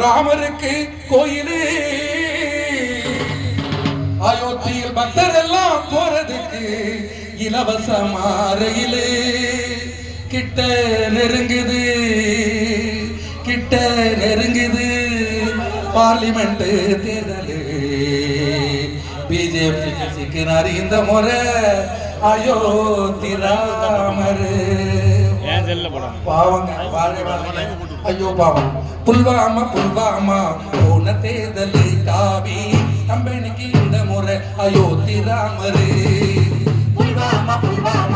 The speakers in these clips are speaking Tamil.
ராமருக்கு கோயிலே. அயோத்தியில் பக்தர் எல்லாம் போறதுக்கு இலவச மாறையிலே. கிட்ட நெருங்குது கிட்ட நெருங்குது பார்லிமெண்ட் தேர்தல். பிஜேபி சிக்கிறார் இந்த முறை அயோத்தி ராமரு. பாவங்க பாருங்க. ஐயோபாவா புல்வாமா புல்வாமா போன தேர்தலு காவி. கம்பெனிக்கு இந்த முறை அயோத்தி ராமரு. புல்வாமா புல்வாமா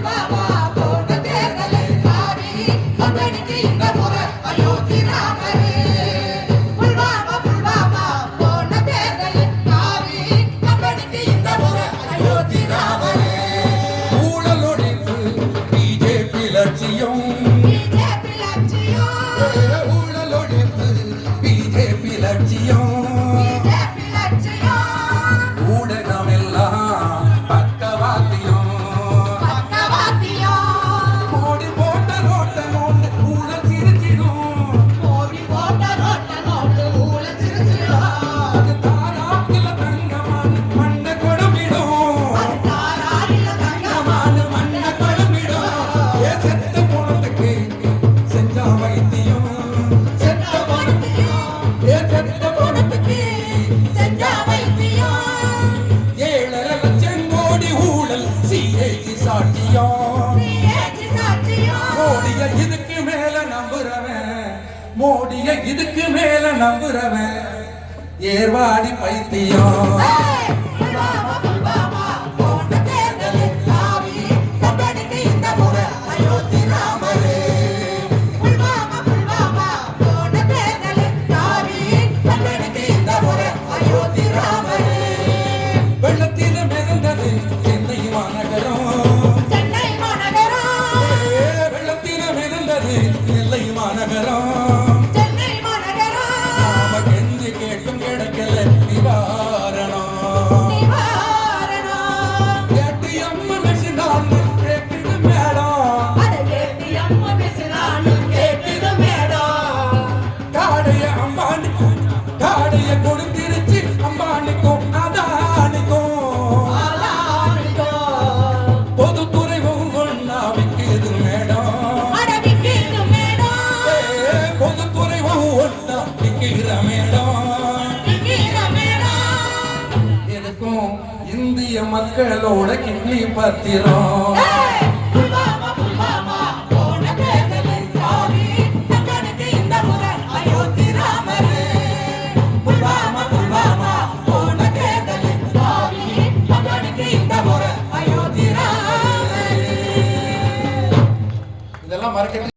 நம்புறவன். மோடிய இதுக்கு மேல நம்புறவன். ஏர்வாடி பைத்தியம். ஆடைய கொடுத்திருச்சு அம்பானிக்கும் அதானிக்கும். பொதுத்துறை ஒவ்வொன்னாவிக்கு இது மேடம். பொதுத்துறை ஒவ்வொன்னா விற்கிற மேடம். எனக்கும் இந்திய மக்களோட கிட்னி பத்திரம். marquen